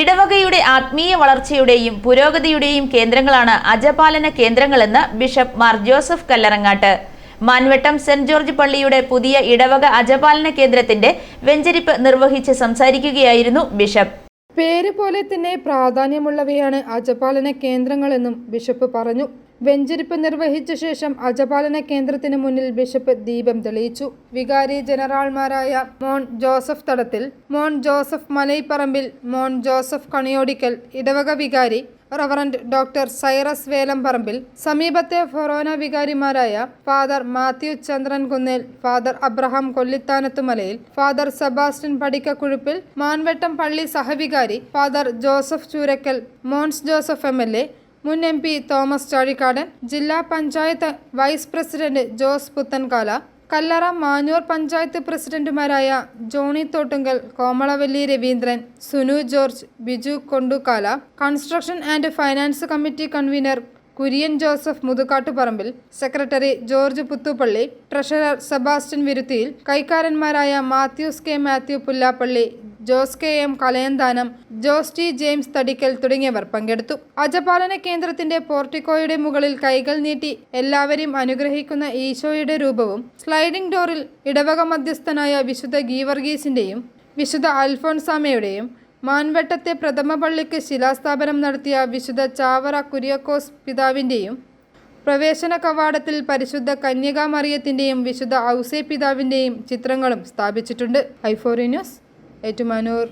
ഇടവകയുടെ ആത്മീയ വളർച്ചയുടെയും പുരോഗതിയുടെയും കേന്ദ്രങ്ങളാണ് അജപാലന കേന്ദ്രങ്ങളെന്ന് bishop Mar Joseph Kallarangatt. Manvattom saint George പള്ളിയുടെ പുതിയ ഇടവക അജപാലന കേന്ദ്രത്തിന്റെ വെഞ്ചരിപ്പ് നിർവഹിച്ച് സംസാരിക്കുകയായിരുന്നു ബിഷപ്പ്. പേര് പോലെ തന്നെ പ്രാധാന്യമുള്ളവയാണ് അജപാലന കേന്ദ്രങ്ങളെന്നും ബിഷപ്പ് പറഞ്ഞു. വെഞ്ചരിപ്പ് നിർവഹിച്ച ശേഷം അജപാലന കേന്ദ്രത്തിന് മുന്നിൽ ബിഷപ്പ് ദീപം തെളിയിച്ചു. വികാരി ജനറാൾമാരായ മോൺ ജോസഫ് തടത്തിൽ മോൺ ജോസഫ് മലൈപ്പറമ്പിൽ മോൺ ജോസഫ് കണിയോടിക്കൽ ഇടവക വികാരി റവറൻഡ് ഡോക്ടർ സൈറസ് വേലംപറമ്പിൽ സമീപത്തെ ഫൊറോന വികാരിമാരായ father Mathew Chandran Kunnel father Abraham Kollithanathumalayil father Sebastian Padikkakuzhuppil Manvettom പള്ളി സഹവികാരി father Joseph Choorakkal Mons Joseph M L A മുൻ എം പി തോമസ് ചാഴിക്കാടൻ ജില്ലാ panchayat vice president Jose Puthenkala Kallara Manjoor panchayat പ്രസിഡന്റുമാരായ Johnny Thottunkal Komalavalli Raveendran Sunu George Biju Kondukala construction and finance committee convener Kurian Joseph Muthukattuparambil secretary George Puthuppally treasurer Sebastian Viruthiyil കൈക്കാരന്മാരായ Mathews K Mathew Pullappally Jose K M Kalayanthanam Jose T James Thadikkal തുടങ്ങിയവർ പങ്കെടുത്തു. അജപാലന കേന്ദ്രത്തിന്റെ പോർട്ടിക്കോയുടെ മുകളിൽ കൈകൾ നീട്ടി എല്ലാവരെയും അനുഗ്രഹിക്കുന്ന ഈശോയുടെ രൂപവും സ്ലൈഡിംഗ് ഡോറിൽ ഇടവക മധ്യസ്ഥനായ വിശുദ്ധ ഗീവർഗീസിന്റെയും വിശുദ്ധ അൽഫോൺസാമയുടെയും മാൻവെട്ടത്തെ പ്രഥമ പള്ളിക്ക് ശിലാസ്ഥാപനം നടത്തിയ വിശുദ്ധ ചാവറ കുര്യക്കോസ് പിതാവിന്റെയും പ്രവേശന കവാടത്തിൽ പരിശുദ്ധ കന്യകാമറിയത്തിന്റെയും വിശുദ്ധ ഔസേ പിതാവിന്റെയും ചിത്രങ്ങളും സ്ഥാപിച്ചിട്ടുണ്ട്. ഐഫോറി ന്യൂസ്. ഏറ്റുമാനൂർ